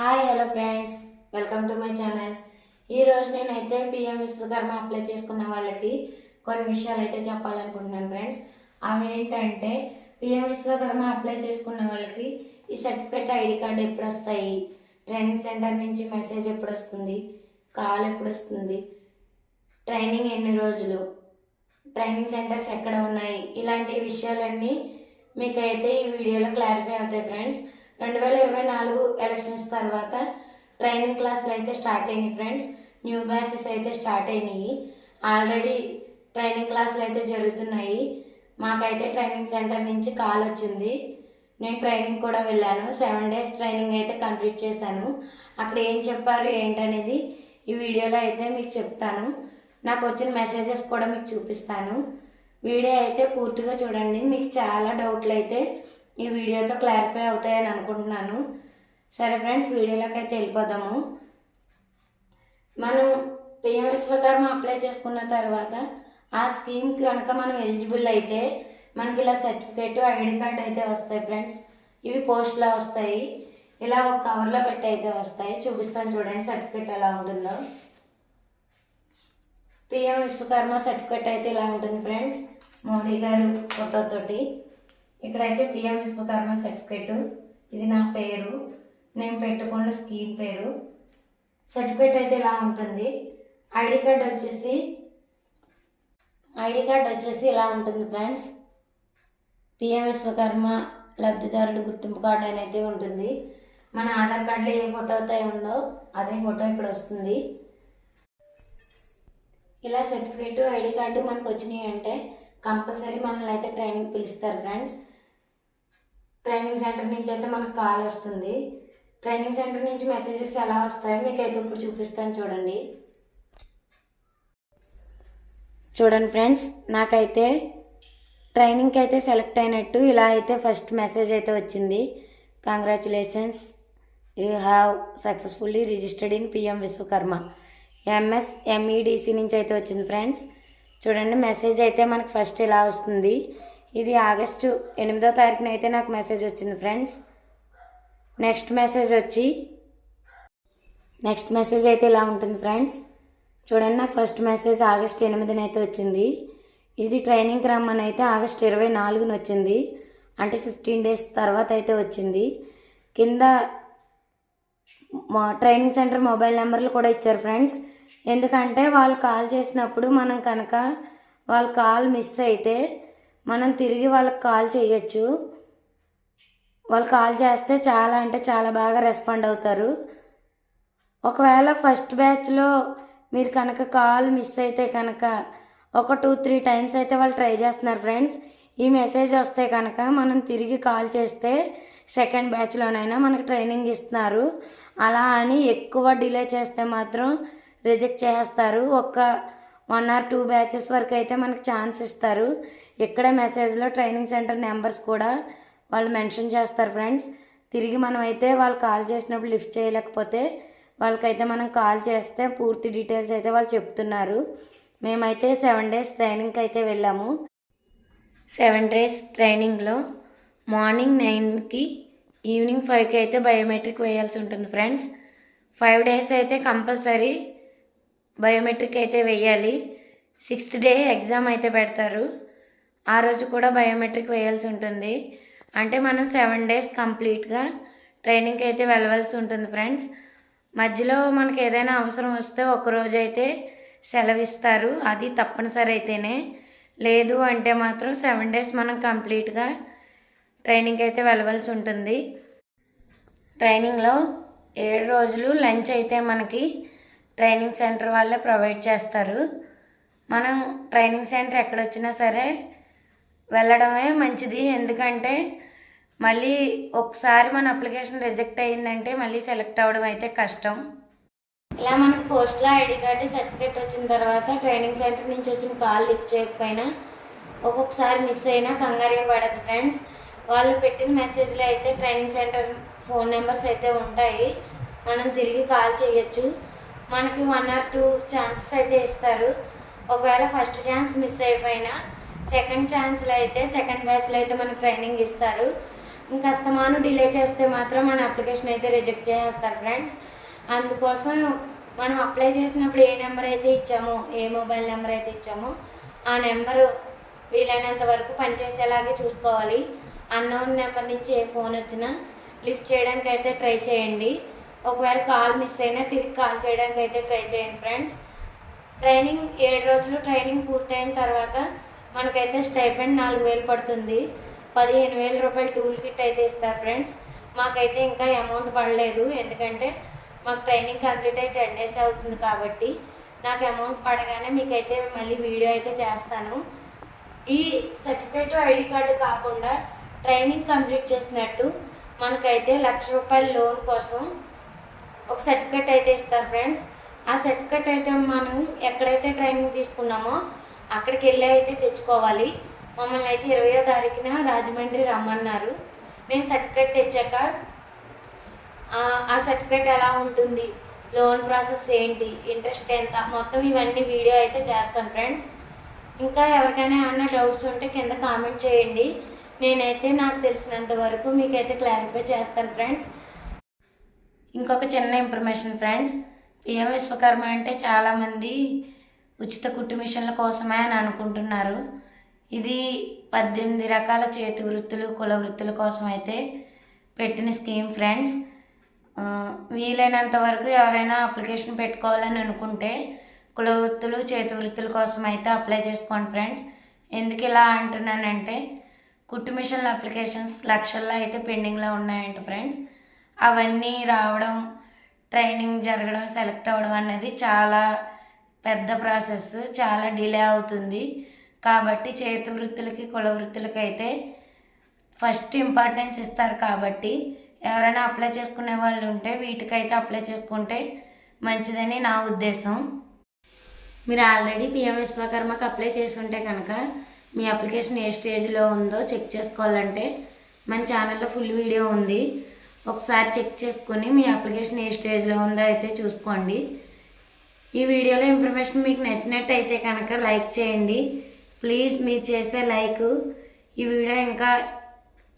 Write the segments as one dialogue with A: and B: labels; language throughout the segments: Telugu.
A: Hi hello friends welcome to my channel ఈరోజు నేనైతే పిఎం విశ్వకర్మ అప్లై చేసుకున్న వాళ్ళకి కొన్ని విషయాలు అయితే చెప్పాలనుకుంటున్నాను ఫ్రెండ్స్ అవి ఏంటంటే పిఎం విశ్వకర్మ అప్లై చేసుకున్న వాళ్ళకి ఈ సర్టిఫికేట్ ఐడి కార్డు ఎప్పుడు వస్తాయి ట్రైనింగ్ సెంటర్ నుంచి మెసేజ్ ఎప్పుడు వస్తుంది కాల్ ఎప్పుడు వస్తుంది ట్రైనింగ్ ఎన్ని రోజులు? ట్రైనింగ్ సెంటర్స్ ఎక్కడ ఉన్నాయి? ఇలాంటి విషయాలన్నీ మీకైతే ఈ వీడియోలో క్లారిఫై అవుతాయి ఫ్రెండ్స్ రెండు వేల ఇరవై నాలుగు ఎలక్షన్స్ తర్వాత ట్రైనింగ్ క్లాసులు అయితే స్టార్ట్ అయినాయి ఫ్రెండ్స్. న్యూ బ్యాచెస్ అయితే స్టార్ట్ అయినాయి. ఆల్రెడీ ట్రైనింగ్ క్లాసులు అయితే జరుగుతున్నాయి. మాకైతే ట్రైనింగ్ సెంటర్ నుంచి కాల్ వచ్చింది. నేను ట్రైనింగ్ కూడా వెళ్ళాను. సెవెన్ డేస్ ట్రైనింగ్ అయితే కంప్లీట్ చేశాను. అక్కడ ఏం చెప్పారు ఏంటనేది ఈ వీడియోలో అయితే మీకు చెప్తాను. నాకు వచ్చిన మెసేజెస్ కూడా మీకు చూపిస్తాను. వీడియో అయితే పూర్తిగా చూడండి. మీకు చాలా డౌట్లు అయితే ఈ వీడియోతో క్లారిఫై అవుతాయని అనుకుంటున్నాను. సరే ఫ్రెండ్స్ వీడియోలోకి అయితే వెళ్ళిపోదాము. మనం పిఎం విశ్వకర్మ అప్లై చేసుకున్న తర్వాత ఆ స్కీమ్కి కనుక మనం ఎలిజిబుల్ అయితే మనకి ఇలా సర్టిఫికేట్ ఐడి కార్డ్ అయితే వస్తాయి ఫ్రెండ్స్ ఇవి పోస్ట్లో వస్తాయి. ఇలా ఒక కవర్లో పెట్టి అయితే వస్తాయి. చూపిస్తాను చూడండి సర్టిఫికేట్ ఎలా ఉంటుందో. పిఎం విశ్వకర్మ సర్టిఫికేట్ అయితే ఇలా ఉంటుంది ఫ్రెండ్స్ మోడీ గారు ఫోటోతోటి ఇక్కడైతే పిఎం విశ్వకర్మ సర్టిఫికేట్ ఇది నా పేరు. నేను పెట్టుకున్న స్కీమ్ పేరు. సర్టిఫికేట్ అయితే ఇలా ఉంటుంది? ఐడి కార్డ్ వచ్చేసి ఐడి కార్డ్ వచ్చేసి ఇలా ఉంటుంది ఫ్రెండ్స్ పిఎం విశ్వకర్మ లబ్ధిదారుడు గుర్తింపు కార్డు అని అయితే ఉంటుంది. మన ఆధార్ కార్డులో ఏ ఫోటో అయితే ఉందో అదే ఫోటో ఇక్కడ వస్తుంది. ఇలా సర్టిఫికేట్ ఐడి కార్డు మనకు వచ్చినాయి అంటే కంపల్సరీ మనల్ని అయితే ట్రైనింగ్ పిలుస్తారు ఫ్రెండ్స్ ట్రైనింగ్ సెంటర్ నుంచి అయితే మనకు కాల్ వస్తుంది. ట్రైనింగ్ సెంటర్ నుంచి మెసేజెస్ ఎలా వస్తాయో మీకు అయితే ఇప్పుడు చూపిస్తాను చూడండి. చూడండి ఫ్రెండ్స్ నాకైతే ట్రైనింగ్కి అయితే సెలెక్ట్ అయినట్టు ఇలా అయితే ఫస్ట్ మెసేజ్ అయితే వచ్చింది. Congratulations you have successfully registered in PM Vishwakarma MS MEDC నుంచి అయితే వచ్చింది ఫ్రెండ్స్ చూడండి మెసేజ్ అయితే మనకు ఫస్ట్ ఇలా వస్తుంది. ఇది ఆగస్టు ఎనిమిదో తారీఖున అయితే నాకు మెసేజ్ వచ్చింది ఫ్రెండ్స్ నెక్స్ట్ మెసేజ్ వచ్చి నెక్స్ట్ మెసేజ్ అయితే ఇలా ఉంటుంది ఫ్రెండ్స్ చూడండి నాకు ఫస్ట్ మెసేజ్ ఆగస్ట్ ఎనిమిదిన అయితే వచ్చింది. ఇది ట్రైనింగ్కి రమ్మని అయితే ఆగస్ట్ ఇరవై నాలుగున వచ్చింది. అంటే ఫిఫ్టీన్ డేస్ తర్వాత అయితే వచ్చింది. కింద ట్రైనింగ్ సెంటర్ మొబైల్ నెంబర్లు కూడా ఇచ్చారు ఫ్రెండ్స్ ఎందుకంటే వాళ్ళు కాల్ చేసినప్పుడు మనం కనుక వాళ్ళ కాల్ మిస్ అయితే మనం తిరిగి వాళ్ళకి కాల్ చేయొచ్చు. వాళ్ళు కాల్ చేస్తే చాలా అంటే చాలా బాగా రెస్పాండ్ అవుతారు. ఒకవేళ ఫస్ట్ బ్యాచ్లో మీరు కనుక కాల్ మిస్ అయితే కనుక ఒక టూ త్రీ టైమ్స్ అయితే వాళ్ళు ట్రై చేస్తున్నారు ఫ్రెండ్స్. ఈ మెసేజ్ వస్తే కనుక మనం తిరిగి కాల్ చేస్తే సెకండ్ బ్యాచ్లోనైనా మనకు ట్రైనింగ్ ఇస్తున్నారు. అలా అని ఎక్కువ డిలే చేస్తే మాత్రం రిజెక్ట్ చేస్తారు ఒక వన్ ఆర్ టూ బ్యాచెస్ వరకు అయితే మనకు ఛాన్స్ ఇస్తారు. ఇక్కడ మెసేజ్లో ట్రైనింగ్ సెంటర్ నెంబర్స్ కూడా వాళ్ళు మెన్షన్ చేస్తారు ఫ్రెండ్స్ తిరిగి మనం అయితే వాళ్ళు కాల్ చేసినప్పుడు లిఫ్ట్ చేయలేకపోతే వాళ్ళకైతే మనం కాల్ చేస్తే పూర్తి డీటెయిల్స్ అయితే వాళ్ళు చెప్తున్నారు. మేమైతే సెవెన్ డేస్ ట్రైనింగ్కి అయితే వెళ్ళాము. సెవెన్ డేస్ ట్రైనింగ్లో మార్నింగ్ నైన్కి ఈవినింగ్ ఫైవ్కి అయితే బయోమెట్రిక్ వేయాల్సి ఉంటుంది ఫ్రెండ్స్ ఫైవ్ డేస్ అయితే కంపల్సరీ బయోమెట్రిక్ అయితే వేయాలి. సిక్స్త్ డే ఎగ్జామ్ అయితే పెడతారు. ఆ రోజు కూడా బయోమెట్రిక్ వేయాల్సి ఉంటుంది. అంటే మనం సెవెన్ డేస్ కంప్లీట్గా ట్రైనింగ్కి అయితే వెళ్ళవలసి ఉంటుంది ఫ్రెండ్స్. మధ్యలో మనకి ఏదైనా అవసరం వస్తే ఒకరోజు అయితే సెలవిస్తారు. అది తప్పనిసరి అయితేనే. లేదు అంటే మాత్రం సెవెన్ డేస్ మనం కంప్లీట్గా ట్రైనింగ్కి అయితే వెళ్ళవలసి ఉంటుంది. ట్రైనింగ్లో ఏడు రోజులు లంచ్ అయితే మనకి ట్రైనింగ్ సెంటర్ వాళ్ళే ప్రొవైడ్ చేస్తారు. మనం ట్రైనింగ్ సెంటర్ ఎక్కడొచ్చినా సరే వెళ్ళడమే మంచిది. ఎందుకంటే మళ్ళీ ఒకసారి మన అప్లికేషన్ రిజెక్ట్ అయ్యిందంటే మళ్ళీ సెలెక్ట్ అవ్వడం అయితే కష్టం. ఇలా మనకు పోస్ట్లో ఐడి కార్డు సర్టిఫికేట్ వచ్చిన తర్వాత ట్రైనింగ్ సెంటర్ నుంచి వచ్చిన కాల్ లిఫ్ట్ చేయకపోయినా ఒక్కొక్కసారి మిస్ అయినా కంగారు పడదు ఫ్రెండ్స్. వాళ్ళు పెట్టిన మెసేజ్లో అయితే ట్రైనింగ్ సెంటర్ ఫోన్ నెంబర్స్ అయితే ఉంటాయి. మనం తిరిగి కాల్ చేయొచ్చు. మనకి వన్ ఆర్ టూ ఛాన్సెస్ అయితే ఇస్తారు. ఒకవేళ ఫస్ట్ ఛాన్స్ మిస్ అయిపోయినా సెకండ్ ఛాన్స్లో అయితే సెకండ్ బ్యాచ్లో అయితే మనకు ట్రైనింగ్ ఇస్తారు. ఇంకా అస్తమాను డిలే చేస్తే మాత్రం మన అప్లికేషన్ అయితే రిజెక్ట్ చేసేస్తారు ఫ్రెండ్స్ అందుకోసం మనం అప్లై చేసినప్పుడు ఏ నెంబర్ అయితే ఇచ్చామో ఏ మొబైల్ నెంబర్ అయితే ఇచ్చామో ఆ నెంబరు వీలైనంత వరకు పనిచేసేలాగే చూసుకోవాలి. అన్నోన్ నెంబర్ నుంచి ఏ ఫోన్ వచ్చినా లిఫ్ట్ చేయడానికి అయితే ట్రై చేయండి. ఒకవేళ కాల్ మిస్ అయినా తిరిగి కాల్ చేయడానికి అయితే ట్రై చేయండి ఫ్రెండ్స్ ట్రైనింగ్ ఏడు రోజులు ట్రైనింగ్ పూర్తయిన తర్వాత మనకైతే స్టైఫెండ్ నాలుగు వేలు పడుతుంది. పదిహేను వేల రూపాయలు టూల్ కిట్ అయితే ఇస్తారు ఫ్రెండ్స్ మాకైతే ఇంకా అమౌంట్ పడలేదు. ఎందుకంటే మాకు ట్రైనింగ్ కంప్లీట్ అయి టెన్ డేస్ అవుతుంది కాబట్టి నాకు అమౌంట్ పడగానే మీకైతే మళ్ళీ వీడియో అయితే చేస్తాను. ఈ సర్టిఫికేట్ ఐడి కార్డు కాకుండా ట్రైనింగ్ కంప్లీట్ చేసినట్టు మనకైతే లక్ష రూపాయల లోన్ కోసం ఒక సర్టిఫికేట్ అయితే ఇస్తారు ఫ్రెండ్స్ ఆ సర్టిఫికేట్ అయితే మనం ఎక్కడైతే ట్రైనింగ్ తీసుకున్నామో అక్కడికి వెళ్ళి అయితే తెచ్చుకోవాలి. మమ్మల్ని అయితే ఇరవయో తారీఖున రాజమండ్రి రమ్మన్నారు. నేను సర్టిఫికేట్ తెచ్చాక ఆ- ఆ సర్టిఫికేట్ ఎలా ఉంటుంది? లోన్ ప్రాసెస్ ఏంటి? ఇంట్రెస్ట్ ఎంత? మొత్తం ఇవన్నీ వీడియో అయితే చేస్తాను ఫ్రెండ్స్ ఇంకా ఎవరికైనా ఏమైనా డౌట్స్ ఉంటే కింద కామెంట్ చేయండి. నేనైతే నాకు తెలిసినంత వరకు మీకైతే క్లారిఫై చేస్తాను ఫ్రెండ్స్ ఇంకొక చిన్న ఇన్ఫర్మేషన్ ఫ్రెండ్స్ పిఎం విశ్వకర్మ అంటే చాలామంది ఉచిత కుట్టు మిషన్ల కోసమే అని అనుకుంటున్నారు. ఇది పద్దెనిమిది రకాల చేతి వృత్తులు కుల వృత్తుల కోసం అయితే పెట్టిన స్కీమ్ ఫ్రెండ్స్ వీలైనంత వరకు ఎవరైనా అప్లికేషన్ పెట్టుకోవాలని అనుకుంటే కుల వృత్తులు చేతి వృత్తుల కోసం అయితే అప్లై చేసుకోండి ఫ్రెండ్స్ ఎందుకు ఇలా అంటున్నానంటే కుట్టు మిషన్ల అప్లికేషన్స్ లక్షల్లో అయితే పెండింగ్లో ఉన్నాయంట ఫ్రెండ్స్ అవన్నీ రావడం ట్రైనింగ్ జరగడం సెలెక్ట్ అవ్వడం అనేది చాలా పెద్ద ప్రాసెస్ చాలా డిలే అవుతుంది. కాబట్టి చేతి వృత్తులకి కుల వృత్తులకి అయితే ఫస్ట్ ఇంపార్టెన్స్ ఇస్తారు కాబట్టి ఎవరైనా అప్లై చేసుకునే వాళ్ళు ఉంటే వీటికైతే అప్లై చేసుకుంటే మంచిదని నా ఉద్దేశం. మీరు ఆల్రెడీ పిఎం విశ్వకర్మకు అప్లై చేసి ఉంటే కనుక మీ అప్లికేషన్ ఏ స్టేజ్లో ఉందో చెక్ చేసుకోవాలంటే మన ఛానల్లో ఫుల్ వీడియో ఉంది. ఒకసారి చెక్ చేసుకుని మీ అప్లికేషన్ ఏ స్టేజ్లో ఉందో అయితే చూసుకోండి. ఈ వీడియోలో ఇన్ఫర్మేషన్ మీకు నచ్చినట్టయితే కనుక లైక్ చేయండి. ప్లీజ్ మీరు చేసే లైక్. ఈ వీడియో ఇంకా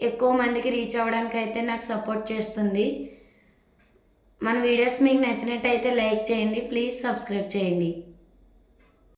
A: ఎక్కువ మందికి రీచ్ అవ్వడానికి అయితే నాకు సపోర్ట్ చేస్తుంది. మన వీడియోస్ మీకు నచ్చినట్టయితే లైక్ చేయండి. ప్లీజ్ సబ్స్క్రైబ్ చేయండి.